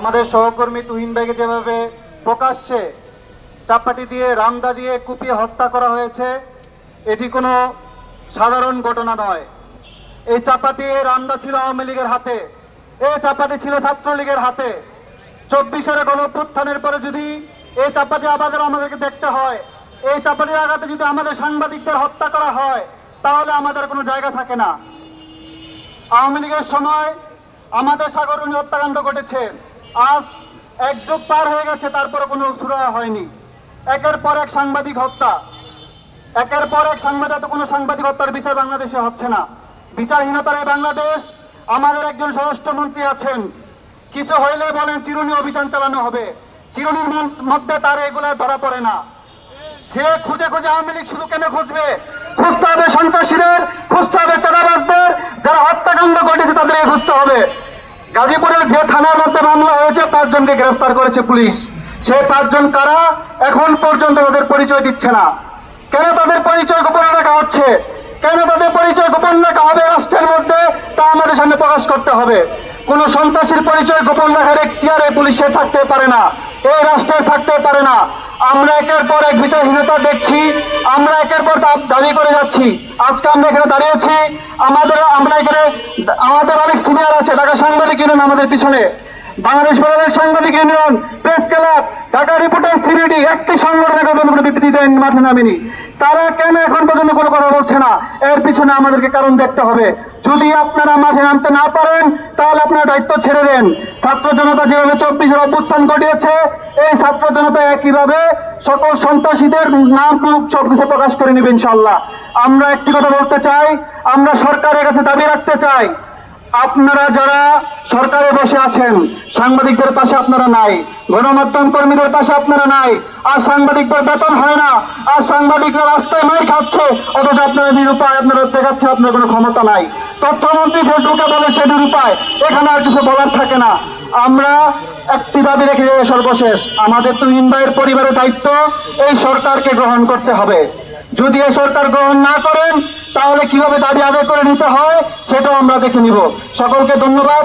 আমাদের সহকর্মী তুহিন ভাইকে যেভাবে প্রকাশ্যে চাপাটি দিয়ে, রামদা দিয়ে কুপিয়ে হত্যা করা হয়েছে, এটি কোনো সাধারণ ঘটনা নয়। এই চাপাটি রামদা ছিল আওয়ামী লীগের হাতে। এই চাপাটি ছিল ছাত্রলীগের হাতে। চব্বিশের গণপ্রত্থানের পরে যদি এই চাপাটি আবাদের আমাদেরকে দেখতে হয়, এই চাপাটির আঘাতে যদি আমাদের সাংবাদিকদের হত্যা করা হয়, তাহলে আমাদের কোনো জায়গা থাকে না। আওয়ামী লীগের সময় আমাদের সাগরণী হত্যাকাণ্ড ঘটেছে। আজ এক যুগ পার হয়ে গেছে তারপরে কোনো সুরা হয়নি। একের পর এক সাংবাদিক হত্যা। একের পর এক সাংবাদিক কোনো সাংবাদিক হত্যার বিচার বাংলাদেশে হচ্ছে না। বিচারহীনতার এই বাংলাদেশ, আমাদের একজন স্বরাষ্ট্রমন্ত্রী আছেন। কিছু হইলে বলেন, চিরুনি অভিযান চালানো হবে। চিরুনির মধ্যে তার এগুলা ধরা পড়ে না। সে খুঁজে খুঁজে আওয়ামী লীগ শুধু কেন খুঁজবে? খুঁজতে হবে সন্ত্রাসীদের, খুঁজতে হবে চাঁদাবাজদের। যারা হত্যাকাণ্ড ঘটেছে তাদেরকে খুঁজতে হবে। গাজীপুরের যে থানার মধ্যে মামলা হয়েছে পাঁচজনকে গ্রেফতার করেছে পুলিশ। সেই পাঁচজন কারা? এখন পর্যন্ত তাদের পরিচয় দিচ্ছে না। কেন তাদের পরিচয় গোপন রাখা হচ্ছে? কেন তাদের পরিচয় গোপন রাখা হবে রাষ্ট্রের মধ্যে? তা আমাদের সামনে প্রকাশ করতে হবে। কোন সন্ত্রাসীর পরিচয় গোপন রাখার এখতিয়ারে পুলিশের থাকতে পারে না। এই রাষ্ট্রের থাকতে পারে না। আমরা একের পর এক বিচারহীনতা দেখছি। আমরা একের পর দাবি করে যাচ্ছি। আজকে আমরা এখানে দাঁড়িয়েছি আমাদের আমরা এখানে আমাদের অনেক সিনিয়র আছে। ঢাকা সাংবাদিক আমাদের পিছনে। বাংলাদেশ বাংলাদেশ সাংবাদিক union press club, Dhaka reporter Serie D, একটি সংগঠন এখন কোনো বিবৃতি দেন মাঠে নামেনি। তারা কেন এখন পর্যন্ত কোনো কথা বলছে না? এর পিছনে আমাদেরকে কারণ দেখতে হবে। যদি আপনারা মাঠে নামতে না পারেন, তাহলে আপনারা দায়িত্ব ছেড়ে দেন। ছাত্র জনতা যেভাবে চব্বিশের অভ্যুত্থান ঘটিয়েছে, এই ছাত্র জনতা একইভাবে সকল সন্ত্রাসীদের নাম রূপ সবকিছু প্রকাশ করে নেবে ইনশাল্লাহ আমরা একটি কথা বলতে চাই, আমরা সরকারের কাছে দাবি রাখতে চাই আপনারা যারা সরকারে বসে আছেন, সাংবাদিকদের পাশে আপনারা নাই, গণমাধ্যম কর্মীদের পাশে আপনারা নাই, আর সাংবাদিকদের বেতন হয় না, আর সাংবাদিকরা রাস্তায় মার খাচ্ছে, অথচ আপনারা নিরুপায়, আপনারা দেখাচ্ছে আপনার কোনো ক্ষমতা নাই। তথ্যমন্ত্রী ফেসবুকে বলে সে নিরুপায়, এখানে আর কিছু বলার থাকে না। আমরা একটি দাবি রেখে সর্বশেষ, আমাদের তো ভাইয়ের পরিবারের দায়িত্ব, এই সরকারকে গ্রহণ করতে হবে। যদি এ সরকার গ্রহণ না করেন, তাহলে কীভাবে দাবি আদায় করে নিতে হয়, সেটাও আমরা দেখে নিব। সকলকে ধন্যবাদ।